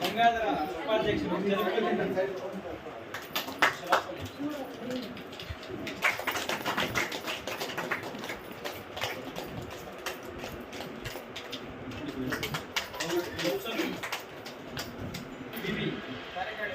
ಗಂಗಾಧರ ಉಪಾಧ್ಯಕ್ಷರು ಬಿಬಿ ಕಾರ್ಯಕಾರಿ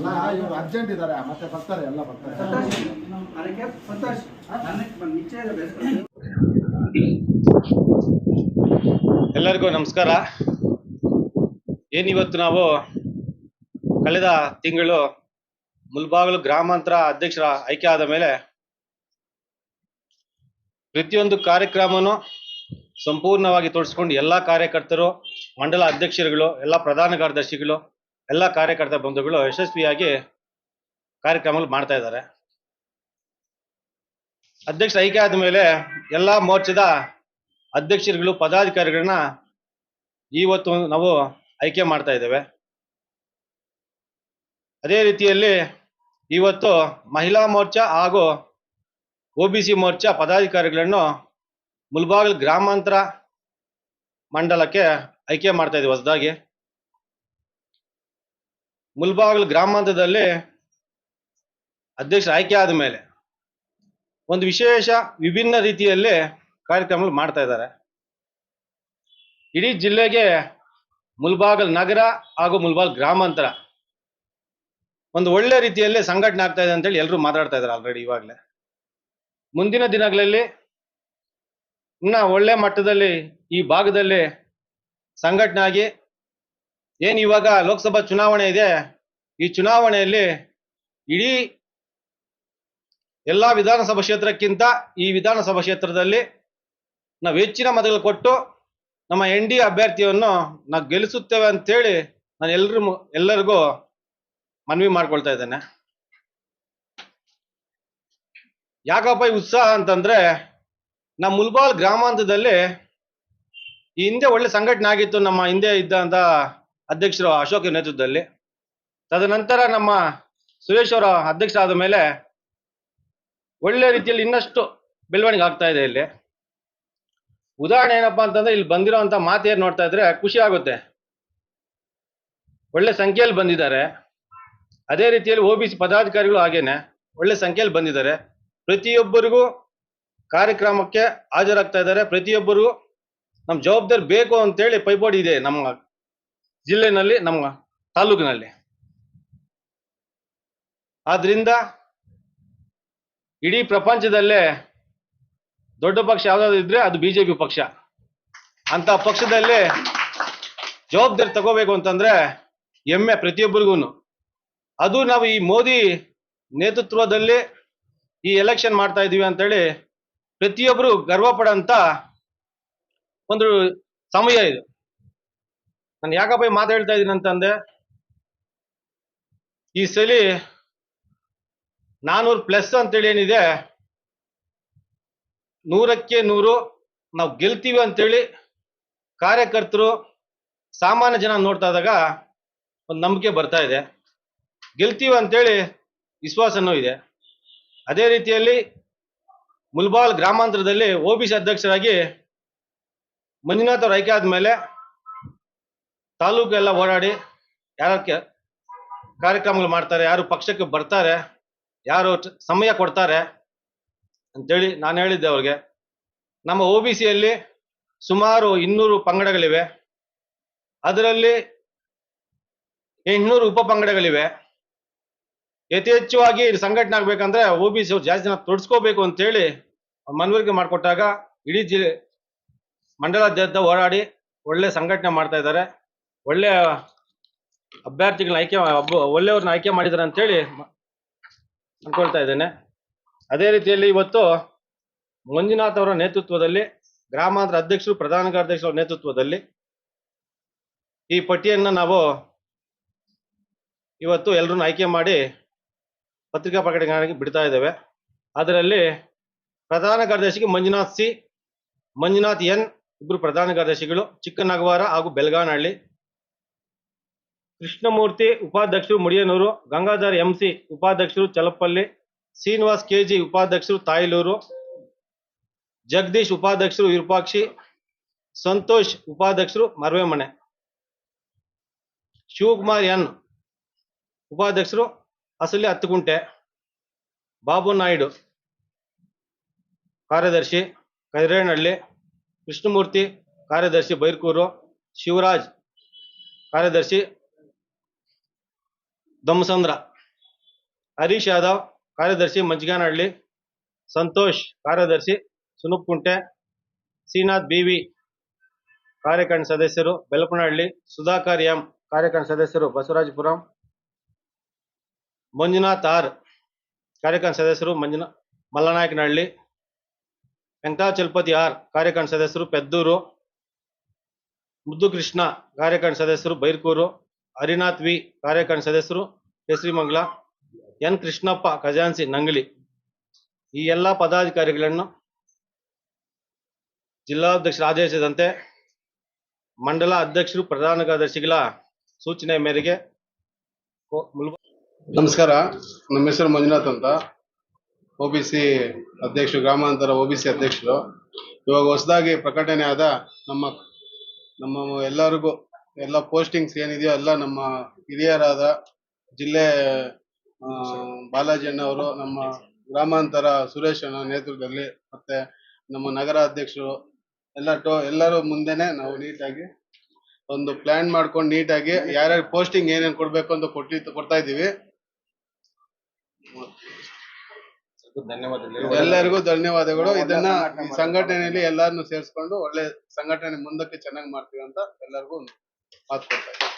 ಅಲ್ಲ ಇವ್ರು ಅರ್ಜೆಂಟ್ ಇದ್ದಾರೆ ಮತ್ತೆ ಬರ್ತಾರೆ ಎಲ್ಲ ಬರ್ತಾರೆ. ಎಲ್ಲರಿಗೂ ನಮಸ್ಕಾರ. ಏನಿವತ್ತು ನಾವು ಕಳೆದ ತಿಂಗಳು ಮುಲ್ಬಾಗಲು ಗ್ರಾಮಾಂತರ ಅಧ್ಯಕ್ಷರ ಆಯ್ಕೆ ಆದ ಮೇಲೆ ಪ್ರತಿಯೊಂದು ಕಾರ್ಯಕ್ರಮನೂ ಸಂಪೂರ್ಣವಾಗಿ ತೋರಿಸ್ಕೊಂಡು ಎಲ್ಲ ಕಾರ್ಯಕರ್ತರು ಮಂಡಲ ಅಧ್ಯಕ್ಷರುಗಳು ಎಲ್ಲ ಪ್ರಧಾನ ಕಾರ್ಯದರ್ಶಿಗಳು ಎಲ್ಲ ಕಾರ್ಯಕರ್ತ ಬಂಧುಗಳು ಯಶಸ್ವಿಯಾಗಿ ಕಾರ್ಯಕ್ರಮಗಳು ಮಾಡ್ತಾ ಇದ್ದಾರೆ. ಅಧ್ಯಕ್ಷ ಆಯ್ಕೆ ಆದ ಮೇಲೆ ಎಲ್ಲ ಮೋರ್ಚಾದ ಅಧ್ಯಕ್ಷರುಗಳು, ಪದಾಧಿಕಾರಿಗಳನ್ನ ಇವತ್ತು ನಾವು ಆಯ್ಕೆ ಮಾಡ್ತಾ ಇದ್ದೇವೆ. ಅದೇ ರೀತಿಯಲ್ಲಿ ಇವತ್ತು ಮಹಿಳಾ ಮೋರ್ಚಾ ಹಾಗೂ ಒ ಬಿ ಸಿ ಮೋರ್ಚಾ ಪದಾಧಿಕಾರಿಗಳನ್ನು ಮುಲ್ಬಾಗಿಲು ಗ್ರಾಮಾಂತರ ಮಂಡಲಕ್ಕೆ ಆಯ್ಕೆ ಮಾಡ್ತಾ ಇದ್ದೀವಿ ಹೊಸದಾಗಿ. ಮುಲ್ಬಾಗಿಲು ಗ್ರಾಮಾಂತರದಲ್ಲಿ ಅಧ್ಯಕ್ಷರು ಆಯ್ಕೆ ಆದ ಮೇಲೆ ಒಂದು ವಿಶೇಷ ವಿಭಿನ್ನ ರೀತಿಯಲ್ಲಿ ಕಾರ್ಯಕ್ರಮಗಳು ಮಾಡ್ತಾ ಇದ್ದಾರೆ. ಇಡೀ ಜಿಲ್ಲೆಗೆ ಮುಲ್ಬಾಗಲ್ ನಗರ ಹಾಗೂ ಮುಲ್ಬಾಗಲ್ ಗ್ರಾಮಾಂತರ ಒಂದು ಒಳ್ಳೆ ರೀತಿಯಲ್ಲಿ ಸಂಘಟನೆ ಆಗ್ತಾ ಇದೆ ಅಂತೇಳಿ ಎಲ್ಲರೂ ಮಾತಾಡ್ತಾ ಇದ್ದಾರೆ ಆಲ್ರೆಡಿ ಇವಾಗಲೇ. ಮುಂದಿನ ದಿನಗಳಲ್ಲಿ ಇನ್ನ ಒಳ್ಳೆ ಮಟ್ಟದಲ್ಲಿ ಈ ಭಾಗದಲ್ಲಿ ಸಂಘಟನೆ ಆಗಿ ಏನು ಇವಾಗ ಲೋಕಸಭಾ ಚುನಾವಣೆ ಇದೆ? ಈ ಚುನಾವಣೆಯಲ್ಲಿ ಇಡೀ ಎಲ್ಲಾ ವಿಧಾನಸಭಾ ಕ್ಷೇತ್ರಕ್ಕಿಂತ ಈ ವಿಧಾನಸಭಾ ಕ್ಷೇತ್ರದಲ್ಲಿ ನಾವು ಹೆಚ್ಚಿನ ಮತಗಳು ಕೊಟ್ಟು ನಮ್ಮ ಎನ್ ಡಿ ಅಭ್ಯರ್ಥಿಯನ್ನು ನಾವು ಗೆಲ್ಲಿಸುತ್ತೇವೆ ಅಂತೇಳಿ ನಾನು ಎಲ್ರು ಎಲ್ಲರಿಗೂ ಮನವಿ ಮಾಡ್ಕೊಳ್ತಾ ಇದ್ದೇನೆ. ಯಾಕಪ್ಪ ಈ ಉತ್ಸಾಹ ಅಂತಂದ್ರೆ ನಮ್ಮ ಮುಲ್ಬಾಲ್ ಗ್ರಾಮಾಂತದಲ್ಲಿ ಈ ಹಿಂದೆ ಒಳ್ಳೆ ಸಂಘಟನೆ ಆಗಿತ್ತು, ನಮ್ಮ ಹಿಂದೆ ಇದ್ದಂತ ಅಧ್ಯಕ್ಷರು ಅಶೋಕ್ ನೇತೃತ್ವದಲ್ಲಿ. ತದನಂತರ ನಮ್ಮ ಸುರೇಶ್ ಅವರ ಅಧ್ಯಕ್ಷ ಆದ ಮೇಲೆ ಒಳ್ಳೆ ರೀತಿಯಲ್ಲಿ ಇನ್ನಷ್ಟು ಬೆಳವಣಿಗೆ ಆಗ್ತಾ ಇದೆ ಇಲ್ಲಿ. ಉದಾಹರಣೆ ಏನಪ್ಪಾ ಅಂತಂದ್ರೆ ಇಲ್ಲಿ ಬಂದಿರೋಂಥ ಮಾತೇನು ನೋಡ್ತಾ ಇದ್ರೆ ಖುಷಿ ಆಗುತ್ತೆ. ಒಳ್ಳೆ ಸಂಖ್ಯೆಯಲ್ಲಿ ಬಂದಿದ್ದಾರೆ. ಅದೇ ರೀತಿಯಲ್ಲಿ ಒ ಬಿ ಸಿ ಪದಾಧಿಕಾರಿಗಳು ಹಾಗೇನೆ ಒಳ್ಳೆ ಸಂಖ್ಯೆಯಲ್ಲಿ ಬಂದಿದ್ದಾರೆ. ಪ್ರತಿಯೊಬ್ಬರಿಗೂ ಕಾರ್ಯಕ್ರಮಕ್ಕೆ ಹಾಜರಾಗ್ತಾ ಇದ್ದಾರೆ. ಪ್ರತಿಯೊಬ್ಬರಿಗೂ ನಮ್ಮ ಜವಾಬ್ದಾರಿ ಬೇಕು ಅಂತೇಳಿ ಪೈಪೋಡಿ ಇದೆ ನಮ್ಮ ಜಿಲ್ಲೆನಲ್ಲಿ, ನಮ್ಮ ತಾಲೂಕಿನಲ್ಲಿ. ಆದ್ರಿಂದ ಇಡೀ ಪ್ರಪಂಚದಲ್ಲೇ ದೊಡ್ಡ ಪಕ್ಷ ಯಾವ್ದಾದ್ರು ಇದ್ರೆ ಅದು ಬಿಜೆಪಿ ಪಕ್ಷ. ಅಂತ ಪಕ್ಷದಲ್ಲಿ ಜವಾಬ್ದಾರಿ ತಗೋಬೇಕು ಅಂತಂದ್ರೆ ಹೆಮ್ಮೆ ಪ್ರತಿಯೊಬ್ಬರಿಗೂ ಅದು ನಾವು ಈ ಮೋದಿ ನೇತೃತ್ವದಲ್ಲಿ ಈ ಎಲೆಕ್ಷನ್ ಮಾಡ್ತಾ ಇದೀವಿ ಅಂತೇಳಿ ಪ್ರತಿಯೊಬ್ಬರು ಗರ್ವ ಪಡಂತ ಒಂದು ಸಮಯ ಇದು. ನಾನು ಯಾಕಪ್ಪ ಮಾತಾಡ್ತಾ ಇದ್ದೀನಿ ಅಂತಂದೆ? ಈ ಸಲಿ ನಾನೂರು ಪ್ಲಸ್ ಅಂತೇಳಿ ಏನಿದೆ? ನೂರಕ್ಕೆ ನೂರು, ನಾವು ಗೆಲ್ತೀವಿ ಅಂತೇಳಿ ಕಾರ್ಯಕರ್ತರು, ಸಾಮಾನ್ಯ ಜನ ನೋಡ್ತಾ ಇದ್ದಾಗ ಒಂದು ನಂಬಿಕೆ ಬರ್ತಾ ಇದೆ. ಗೆಲ್ತೀವಿ ಅಂತೇಳಿ ವಿಶ್ವಾಸನೂ ಇದೆ. ಅದೇ ರೀತಿಯಲ್ಲಿ ಮುಲ್ಬಾಲ್ ಗ್ರಾಮಾಂತರದಲ್ಲಿ ಒ ಬಿ ಸಿ ಅಧ್ಯಕ್ಷರಾಗಿ ಮಂಜುನಾಥ್ ಅವರು ಆಯ್ಕೆ ಆದ್ಮೇಲೆ ತಾಲೂಕೆಲ್ಲ ಓಡಾಡಿ ಯಾರ ಕಾರ್ಯಕ್ರಮಗಳು ಮಾಡ್ತಾರೆ, ಯಾರು ಪಕ್ಷಕ್ಕೆ ಬರ್ತಾರೆ, ಯಾರು ಸಮಯ ಕೊಡ್ತಾರೆ ಅಂತೇಳಿ ನಾನು ಹೇಳಿದ್ದೆ ಅವ್ರಿಗೆ. ನಮ್ಮ ಒ ಬಿ ಸಿಯಲ್ಲಿ ಸುಮಾರು ಇನ್ನೂರು ಪಂಗಡಗಳಿವೆ. ಅದರಲ್ಲಿ ಎಂಟುನೂರು ಉಪ ಪಂಗಡಗಳಿವೆ. ಯಥೇಚ್ಛವಾಗಿ ಸಂಘಟನೆ ಆಗ್ಬೇಕಂದ್ರೆ ಒ ಬಿ ಸಿ ಜಾಸ್ತಿ ಜನ ತೊಡಸ್ಕೋಬೇಕು ಅಂತೇಳಿ ಮನವರಿಕೆ ಮಾಡಿಕೊಟ್ಟಾಗ ಇಡೀ ಜಿಲ್ಲೆ ಮಂಡಲಾದ್ಯಂತ ಹೋರಾಡಿ ಒಳ್ಳೆ ಸಂಘಟನೆ ಮಾಡ್ತಾ ಇದ್ದಾರೆ. ಒಳ್ಳೆ ಅಭ್ಯರ್ಥಿಗಳನ್ನ ಆಯ್ಕೆ ಒಳ್ಳೆಯವ್ರನ್ನ ಆಯ್ಕೆ ಮಾಡಿದ್ದಾರೆ ಅಂತೇಳಿ ಅನ್ಕೊಳ್ತಾ ಇದ್ದೇನೆ. ಅದೇ ರೀತಿಯಲ್ಲಿ ಇವತ್ತು ಮಂಜುನಾಥ್ ಅವರ ನೇತೃತ್ವದಲ್ಲಿ, ಗ್ರಾಮಾಂತರ ಅಧ್ಯಕ್ಷರು, ಪ್ರಧಾನ ಕಾರ್ಯದರ್ಶಿಗಳ ನೇತೃತ್ವದಲ್ಲಿ ಈ ಪಟ್ಟಿಯನ್ನು ನಾವು ಇವತ್ತು ಎಲ್ಲರನ್ನು ಆಯ್ಕೆ ಮಾಡಿ ಪತ್ರಿಕಾ ಪ್ರಕಟಣೆಗೆ ಬಿಡ್ತಾ ಇದ್ದೇವೆ. ಅದರಲ್ಲಿ ಪ್ರಧಾನ ಕಾರ್ಯದರ್ಶಿಗೆ ಮಂಜುನಾಥ್ ಸಿ, ಮಂಜುನಾಥ್ ಎನ್ ಇಬ್ಬರು ಪ್ರಧಾನ ಕಾರ್ಯದರ್ಶಿಗಳು ಚಿಕ್ಕನಗವಾರ ಹಾಗೂ ಬೆಳಗಾನಹಳ್ಳಿ ಕೃಷ್ಣಮೂರ್ತಿ, ಉಪಾಧ್ಯಕ್ಷರು ಮುಡಿಯನೂರು, ಗಂಗಾಧರ್ ಎಂಸಿ, ಉಪಾಧ್ಯಕ್ಷರು ಚಲಪಲ್ಲಿ, ಶ್ರೀನಿವಾಸ್ ಕೆಜಿ, ಉಪಾಧ್ಯಕ್ಷರು ತಾಯಿಲೂರು, ಜಗದೀಶ್, ಉಪಾಧ್ಯಕ್ಷರು ವಿರೂಪಾಕ್ಷಿ, ಸಂತೋಷ್, ಉಪಾಧ್ಯಕ್ಷರು ಮರವೆಮನೆ. ಶಿವಕುಮಾರ್ ಎನ್, ಉಪಾಧ್ಯಕ್ಷರು ಅಸಲಿ ಹತ್ತುಗುಂಟೆ ಬಾಬು ನಾಯ್ಡು, ಕಾರ್ಯದರ್ಶಿ ಕೈರೇನಹಳ್ಳಿ. ಕೃಷ್ಣಮೂರ್ತಿ, ಕಾರ್ಯದರ್ಶಿ ಬೈರ್ಕೂರು. ಶಿವರಾಜ್, ಕಾರ್ಯದರ್ಶಿ ದಮ್ಮಸಂದ್ರ ಹರೀಶ್ ಯಾದವ್, ಕಾರ್ಯದರ್ಶಿ ಮಂಜಗಾನಹಳ್ಳಿ ಸಂತೋಷ್, ಕಾರ್ಯದರ್ಶಿ ಸುನುಪ್ಪುಂಟೆ ಶ್ರೀನಾಥ್ ಬಿವಿ, ಕಾರ್ಯಕಾರಿಣಿ ಸದಸ್ಯರು ಬೆಲಪನಹಳ್ಳಿ ಸುಧಾಕರ್ ಎಂ, ಕಾರ್ಯಕಾರಿಣಿ ಸದಸ್ಯರು ಬಸವರಾಜಪುರಂ, ಮಂಜುನಾಥ್ ಆರ್, ಕಾರ್ಯಕಾರಿಣಿ ಸದಸ್ಯರು ಮಂಜುನಾ, ಮಲ್ಲನಾಯಕನಹಳ್ಳಿ ವೆಂಕಟಾಚಲಪತಿ ಆರ್, ಕಾರ್ಯಕಾರಿಣಿ ಸದಸ್ಯರು ಪೆದ್ದೂರು ಮುದ್ದು ಕೃಷ್ಣ ಸದಸ್ಯರು ಬೈರ್ಕೂರು ಹರಿನಾಥ್ ವಿ ಕಾರ್ಯಕಾರಿ ಸದಸ್ಯರು ಕೇಸರಿಮಂಗಲ ಎನ್. ಕೃಷ್ಣಪ್ಪ ಖಜಾನ್ಸಿ ನಂಗಲಿ. ಈ ಎಲ್ಲ ಪದಾಧಿಕಾರಿಗಳನ್ನು ಜಿಲ್ಲಾಧ್ಯಕ್ಷರು ಆದೇಶದಂತೆ ಮಂಡಲ ಅಧ್ಯಕ್ಷರು, ಪ್ರಧಾನ ಕಾರ್ಯದರ್ಶಿಗಳ ಸೂಚನೆ ಮೇರೆಗೆ ನಮಸ್ಕಾರ. ನಮ್ಮ ಹೆಸರು ಮಂಜುನಾಥ್ ಅಂತ. ಒ ಬಿ ಸಿ ಅಧ್ಯಕ್ಷರು, ಗ್ರಾಮಾಂತರ ಒ ಬಿ ಸಿ ಅಧ್ಯಕ್ಷರು. ಇವಾಗ ಹೊಸದಾಗಿ ಪ್ರಕಟಣೆ ಆದ ನಮ್ಮ ನಮ್ಮ ಎಲ್ಲರಿಗೂ ಎಲ್ಲ ಪೋಸ್ಟಿಂಗ್ಸ್ ಏನಿದೆಯೋ ಎಲ್ಲ ನಮ್ಮ ಹಿರಿಯರಾದ ಜಿಲ್ಲೆ ಬಾಲಾಜಿ ಅಣ್ಣವರು ನಮ್ಮ ಗ್ರಾಮಾಂತರ ಸುರೇಶ್ ಅಣ್ಣ ನೇತೃತ್ವದಲ್ಲಿ ಮತ್ತೆ ನಮ್ಮ ನಗರ ಅಧ್ಯಕ್ಷರು ಎಲ್ಲ ಟೋ ಎಲ್ಲರೂ ಮುಂದೆನೆ ನಾವು ನೀಟಾಗಿ ಒಂದು ಪ್ಲಾನ್ ಮಾಡ್ಕೊಂಡು ನೀಟಾಗಿ ಯಾರ್ಯಾರು ಪೋಸ್ಟಿಂಗ್ ಏನೇನು ಕೊಡ್ಬೇಕು ಅಂತ ಕೊಟ್ಟಿ ಕೊಡ್ತಾ ಇದ್ದೀವಿ. ಎಲ್ಲರಿಗೂ ಧನ್ಯವಾದಗಳು. ಇದನ್ನ ಈ ಸಂಘಟನೆಯಲ್ಲಿ ಎಲ್ಲಾರನ್ನು ಸೇರಿಸ್ಕೊಂಡು ಒಳ್ಳೆ ಸಂಘಟನೆ ಮುಂದಕ್ಕೆ ಚೆನ್ನಾಗಿ ಮಾಡ್ತೀವಿ ಅಂತ ಎಲ್ಲರಿಗೂ ಮಾತು ಕೊಡ್ತಾ ಇದ್ದೀನಿ